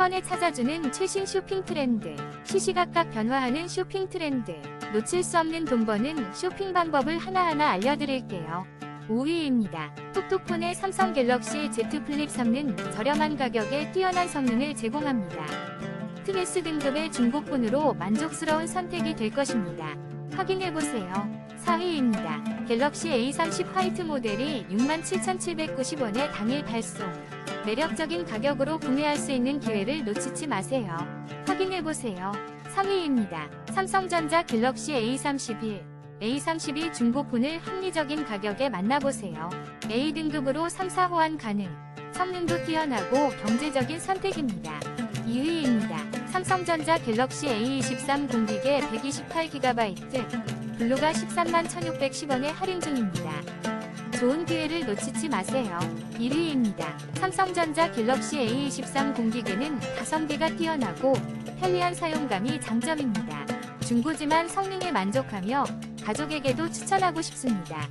번에 찾아주는 최신 쇼핑 트렌드. 시시각각 변화하는 쇼핑 트렌드. 놓칠 수 없는 돈 버는 쇼핑 방법을 하나하나 알려드릴게요. 5위입니다. 톡톡폰의 삼성 갤럭시 Z 플립 3는 저렴한 가격에 뛰어난 성능을 제공합니다. 트레스 등급의 중고폰으로 만족스러운 선택이 될 것입니다. 확인해보세요. 4위입니다. 갤럭시 A30 화이트 모델이 67,790원에 당일 발송. 매력적인 가격으로 구매할 수 있는 기회를 놓치지 마세요. 확인해보세요. 3위입니다. 삼성전자 갤럭시 A31. A32 중고폰을 합리적인 가격에 만나보세요. A등급으로 3, 4 호환 가능. 성능도 뛰어나고 경제적인 선택입니다. 2위입니다. 삼성전자 갤럭시 A23 공기계 128GB, 블루가 13만 1610원에 할인 중입니다. 좋은 기회를 놓치지 마세요. 1위입니다. 삼성전자 갤럭시 A23 공기계는 가성비가 뛰어나고 편리한 사용감이 장점입니다. 중고지만 성능에 만족하며 가족에게도 추천하고 싶습니다.